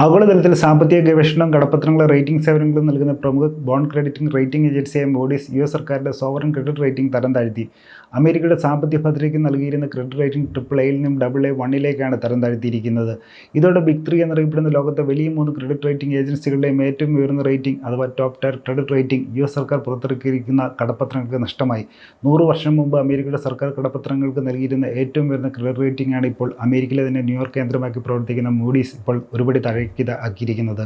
ആഗോളതലത്തിൽ സാമ്പത്തിക ഗവേഷണം കടപ്പത്രങ്ങൾ റേറ്റിംഗ് സേവനങ്ങളും നൽകുന്ന പ്രമുഖ ബോണ്ട് ക്രെഡിറ്റിംഗ് റേറ്റിംഗ് ഏജൻസിയായ മോഡീസ് യു എസ് സർക്കാരിന്റെ സോവറൻ ക്രെഡിറ്റ് റേറ്റിംഗ് തരം താഴ്ത്തി. അമേരിക്കയുടെ സാമ്പത്തിക ഭദ്രതയ്ക്ക് നൽകിയിരുന്ന ക്രെഡിറ്റ് റേറ്റിംഗ് ട്രിപ്പിൾ എയിൽ നിന്നും ഡബിൾ എ വണ്ണിലേക്കാണ് തരം താഴ്ത്തിയിരിക്കുന്നത്. ഇതോടെ ബിഗ് ത്രീ എന്നറിയപ്പെടുന്ന ലോകത്തെ വലിയ മൂന്ന് ക്രെഡിറ്റ് റേറ്റിംഗ് ഏജൻസികളുടെയും ഏറ്റവും ഉയർന്ന റേറ്റിംഗ് അഥവാ top tier credit rating U S സർക്കാർ പുറത്തിറക്കിയിരിക്കുന്ന കടപ്പത്രങ്ങൾക്ക് നഷ്ടമായി. നൂറ് വർഷം മുമ്പ് അമേരിക്കയുടെ സർക്കാർ കടപ്പത്രങ്ങൾക്ക് നൽകിയിരുന്ന ഏറ്റവും ഉയർന്ന ക്രെഡിറ്റ് റേറ്റിംഗ് ആണ് ഇപ്പോൾ അമേരിക്കയിലെ തന്നെ ന്യൂയോർക്ക് കേന്ദ്രമാക്കി പ്രവർത്തിക്കുന്ന മൂഡീസ് ഇപ്പോൾ ഒരുപടി താഴേക്ക് ആക്കിയിരിക്കുന്നത്.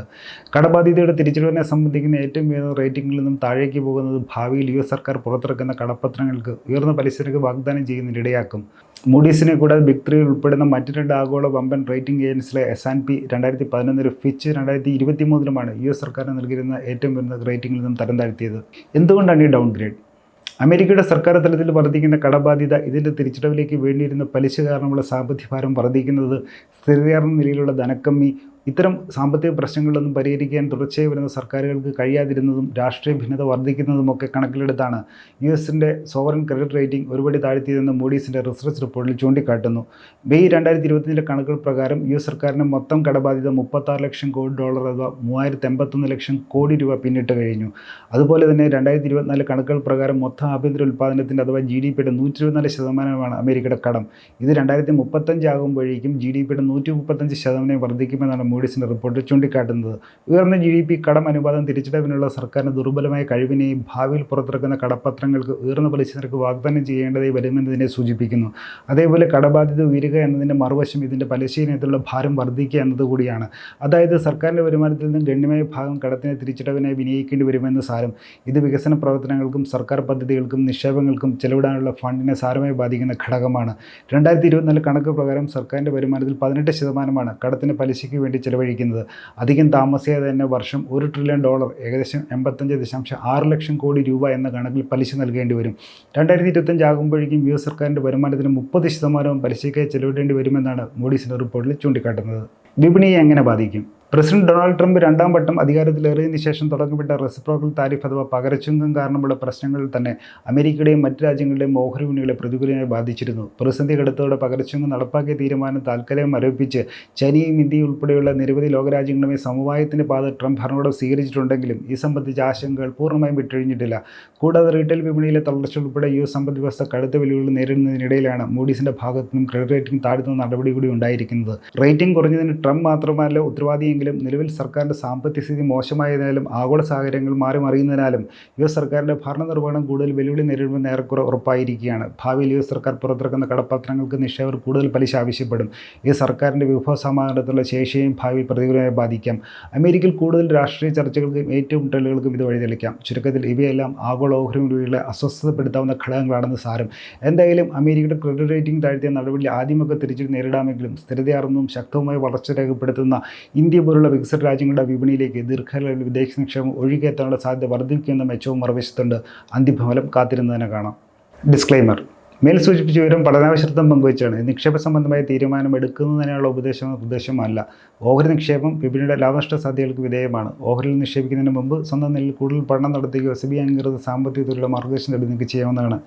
കടബാധ്യതയുടെ തിരിച്ചടവിനെ സംബന്ധിക്കുന്ന ഏറ്റവും ഉയർന്ന റേറ്റിംഗിൽ നിന്നും താഴേക്ക് പോകുന്നത് ഭാവിയിൽ യു എസ് സർക്കാർ പുറത്തിറക്കുന്ന കടപ്പത്രങ്ങൾക്ക് ഉയർന്ന പലിശനിരക്ക് വാഗ്ദാനം ചെയ്യുന്നതിനിടയാക്കും. മൂഡീസിനെ കൂടാതെ ബിഗ് ത്രീ ഉൾപ്പെടുന്ന മറ്റ് രണ്ട് ആഗോള വമ്പൻ റേറ്റിംഗ് ഏജൻസിലെ എസ് ആൻഡ് പി രണ്ടായിരത്തി പതിനൊന്നിലും ഫിച്ച് രണ്ടായിരത്തി ഇരുപത്തി മൂന്നിലുമാണ് യു എസ് സർക്കാരിന് നൽകിയിരുന്ന ഏറ്റവും ഉയർന്ന റേറ്റിംഗിൽ നിന്നും തരം താഴ്ത്തിയത്. എന്തുകൊണ്ടാണ് ഈ ഡൗൺ ഗ്രേഡ് അമേരിക്കയുടെ സർക്കാർ തലത്തിൽ വർദ്ധിക്കുന്ന കടബാധ്യത ഇതിന്റെ തിരിച്ചടവിലേക്ക് വേണ്ടിയിരുന്ന പലിശ കാരണമുള്ള സാമ്പത്തിക ഭാരം വർദ്ധിക്കുന്നത് സ്ഥിരതയാർന്ന നിലയിലുള്ള ധനക്കമ്മി ഇത്തരം സാമ്പത്തിക പ്രശ്നങ്ങളൊന്നും പരിഹരിക്കാൻ തുടർച്ചയായി വരുന്ന സർക്കാരുകൾക്ക് കഴിയാതിരുന്നതും രാഷ്ട്രീയ ഭിന്നത വർദ്ധിക്കുന്നതുമൊക്കെ കണക്കിലെടുത്താണ് യു എസിന്റെ സോവറൻ ക്രെഡിറ്റ് റേറ്റിംഗ് ഒരുപടി താഴ്ത്തിയതെന്ന് മൂഡീസിന്റെ റിസർച്ച് റിപ്പോർട്ടിൽ ചൂണ്ടിക്കാട്ടുന്നു. മെയ് രണ്ടായിരത്തി ഇരുപത്തിന്റെ കണക്കുകൾ പ്രകാരം യു എസ് സർക്കാരിന്റെ മൊത്തം കടബാധ്യത മുപ്പത്താറ് ലക്ഷം കോടി ഡോളർ അഥവാ മൂവായിരത്തി എൺപത്തൊന്ന് ലക്ഷം കോടി രൂപ പിന്നിട്ട് കഴിഞ്ഞു. അതുപോലെ തന്നെ രണ്ടായിരത്തി ഇരുപത്തിനാല് കണക്കുകൾ പ്രകാരം മൊത്തം ആഭ്യന്തര ഉൽപ്പാദനത്തിന്റെ അഥവാ ജി ഡി പിയുടെ നൂറ്റി ഇരുപത്തിനാല് ശതമാനമാണ് അമേരിക്കയുടെ കടം. ഇത് രണ്ടായിരത്തി മുപ്പത്തഞ്ച് ആകുമ്പോഴേക്കും ജി ഡി പിയുടെ നൂറ്റി മുപ്പത്തഞ്ച് ശതമാനം വർദ്ധിക്കുമെന്നാണ് മൂഡീസിന്റെ റിപ്പോർട്ടിൽ ചൂണ്ടിക്കാട്ടുന്നത്. ഉയർന്ന ജി ഡി പി കടം അനുപാതം തിരിച്ചടവിനുള്ള സർക്കാരിന്റെ ദുർബലമായ കഴിവിനെയും ഭാവിയിൽ പുറത്തിറക്കുന്ന കടപ്പത്രങ്ങൾക്ക് ഉയർന്ന പലിശ നിരക്ക് വാഗ്ദാനം ചെയ്യേണ്ടതായി വരുമെന്നതിനെ സൂചിപ്പിക്കുന്നു. അതേപോലെ കടബാധ്യത ഉയരുക എന്നതിന്റെ മറുവശം ഇതിന്റെ പലിശയിനത്തിലുള്ള ഭാരം വർദ്ധിക്കുക എന്നതുകൂടിയാണ്. അതായത് സർക്കാരിന്റെ വരുമാനത്തിൽ നിന്നും ഗണ്യമായ ഭാഗം കടത്തിനെ തിരിച്ചടവിനായി വിനിയോഗിക്കേണ്ടി വരുമെന്ന് സാരം. ഇത് വികസന പ്രവർത്തനങ്ങൾക്കും സർക്കാർ പദ്ധതികൾക്കും നിക്ഷേപങ്ങൾക്കും ചെലവിടാനുള്ള ഫണ്ടിനെ സാരമായി ബാധിക്കുന്ന ഘടകമാണ്. രണ്ടായിരത്തി ഇരുപത്തിനാല് കണക്ക് പ്രകാരം സർക്കാരിന്റെ വരുമാനത്തിൽ പതിനെട്ട് ശതമാനമാണ് കടത്തിന് പലിശയ്ക്ക് വേണ്ടി ചെലവഴിക്കുന്നത്. അധികം താമസിയാതെ തന്നെ വർഷം ഒരു ട്രില്യൺ ഡോളർ ഏകദേശം എൺപത്തഞ്ച് ദശാംശം ആറ് ലക്ഷം കോടി രൂപ എന്ന കണക്കിൽ പലിശ നൽകേണ്ടി വരും. രണ്ടായിരത്തി ഇരുപത്തഞ്ച് ആകുമ്പോഴേക്കും യു എസ് സർക്കാരിന്റെ വരുമാനത്തിന് മുപ്പത് ശതമാനവും പലിശയ്ക്കായി ചെലവിടേണ്ടി വരുമെന്നാണ് മോഡീസിന്റെ റിപ്പോർട്ടിൽ ചൂണ്ടിക്കാട്ടുന്നത്. വിപണിയെ എങ്ങനെ ബാധിക്കും? പ്രസിഡന്റ് ഡൊണാൾഡ് ട്രംപ് രണ്ടാം വട്ടം അധികാരത്തിലേറിയതിന് ശേഷം തുടങ്ങപ്പെട്ട റെസിപ്രോക്കൽ താരിഫ് അഥവാ പകരച്ചുങ്കം കാരണമുള്ള പ്രശ്നങ്ങളിൽ തന്നെ അമേരിക്കയുടെയും മറ്റ് രാജ്യങ്ങളുടെയും ഓഹരി വിപണികളെ പ്രതികൂലമായി ബാധിച്ചിരുന്നു. പ്രതിസന്ധി കടുത്തോടെ പകരച്ചുങ്കം നടപ്പാക്കിയ തീരുമാനം താൽക്കാലികം മരവിപ്പിച്ച് ചൈനയും ഇന്ത്യയും ഉൾപ്പെടെയുള്ള നിരവധി ലോകരാജ്യങ്ങളുമായി സമവായത്തിന്റെ പാത ട്രംപ് ഭരണകൂടം സ്വീകരിച്ചിട്ടുണ്ടെങ്കിലും ഈ സംബന്ധിച്ച ആശങ്കകൾ പൂർണമായും വിട്ടൊഴിഞ്ഞിട്ടില്ല. കൂടാതെ റീറ്റെയിൽ വിപണിയിലെ തളർച്ച ഉൾപ്പെടെ യു സമ്പദ് വ്യവസ്ഥ കടുത്ത വെല്ലുവിളി നേരിടുന്നതിനിടയിലാണ് മൂഡീസിന്റെ ഭാഗത്തു നിന്നും ക്രെഡിറ്റ് റേറ്റിംഗ് താഴ്ത്തുന്ന നടപടി കൂടി ഉണ്ടായിരിക്കുന്നത്. റേറ്റിംഗ് കുറഞ്ഞതിന് ട്രംപ് മാത്രമല്ല ഉത്തരവാദിയെങ്കിലും നിലവിൽ സർക്കാരിന്റെ സാമ്പത്തിക സ്ഥിതി മോശമായതിനാലും ആഗോള സാഹചര്യങ്ങൾ മാറി മറിയുന്നതിനാലും യു എസ് സർക്കാരിന്റെ ഭരണനിർവഹണം കൂടുതൽ വെല്ലുവിളി നേരിടുമെന്ന് ഏറെക്കുറെ ഉറപ്പായിരിക്കുകയാണ്. ഭാവിയിൽ യു എസ് സർക്കാർ പുറത്തിറക്കുന്ന കടപ്പത്രങ്ങൾക്ക് നിക്ഷേപർ കൂടുതൽ പലിശ ആവശ്യപ്പെടും. ഇത് സർക്കാരിന്റെ വിഭവ സമാധാനത്തിലുള്ള ശേഷിയെയും ഭാവിയിൽ പ്രതികൂലമായി ബാധിക്കാം. അമേരിക്കയിൽ കൂടുതൽ രാഷ്ട്രീയ ചർച്ചകൾക്കും ഏറ്റുമുട്ടലുകൾക്കും ഇത് വഴിതെളിക്കാം. ചുരുക്കത്തിൽ ഇവയെല്ലാം ആഗോള ഓഹരി വിപണികളെ അസ്വസ്ഥതപ്പെടുത്താവുന്ന ഘടകങ്ങളാണെന്ന് സാരം. എന്തായാലും അമേരിക്കയുടെ ക്രെഡിറ്റ് റേറ്റിംഗ് താഴ്ത്തിയ നടപടി ആദ്യമൊക്കെ തിരിച്ചു നേരിടാമെങ്കിലും സ്ഥിരതയാർന്നതും ശക്തവുമായ വളർച്ച രേഖപ്പെടുത്തുന്ന ഇന്ത്യ പോലുള്ള വികസിത രാജ്യങ്ങളുടെ വിപണിയിലേക്ക് ദീർഘകാല വിദേശ നിക്ഷേപം ഒഴുകിയെത്താനുള്ള സാധ്യത വർദ്ധിക്കുന്ന മെച്ചവും മറുവശത്തുണ്ട്. അന്തിമഫലം കാത്തിരുന്ന് തന്നെ കാണാം. ഡിസ്ക്ലൈമർ മേൽ സൂചിപ്പിച്ച വിവരം പഠനാവശ്യത്വം പങ്കുവച്ചാണ്. നിക്ഷേപ സംബന്ധമായ തീരുമാനം എടുക്കുന്നതിനുള്ള ഉപദേശം ഉദ്ദേശമല്ല. ഓഹരി നിക്ഷേപം വിപണിയുടെ ലാഭനഷ്ട സാധ്യതകൾക്ക് വിധേയമാണ്. ഓഹരിയിൽ നിക്ഷേപിക്കുന്നതിന് മുമ്പ് സ്വന്തം നിലയിൽ കൂടുതൽ പഠനം നടത്തുകയോ എസ് ബി അംഗീകൃത സാമ്പത്തിക തൊഴിലുള്ള മാർഗദർശനം തേടി നിങ്ങൾക്ക് ചെയ്യാവുന്നതാണ്.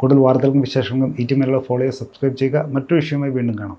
കൂടുതൽ വാർത്തകൾക്കും വിശേഷങ്ങൾക്കും ഈ ടി ഫോളോ സബ്സ്ക്രൈബ് ചെയ്യുക. മറ്റൊരു വിഷയവുമായി വീണ്ടും കാണാം.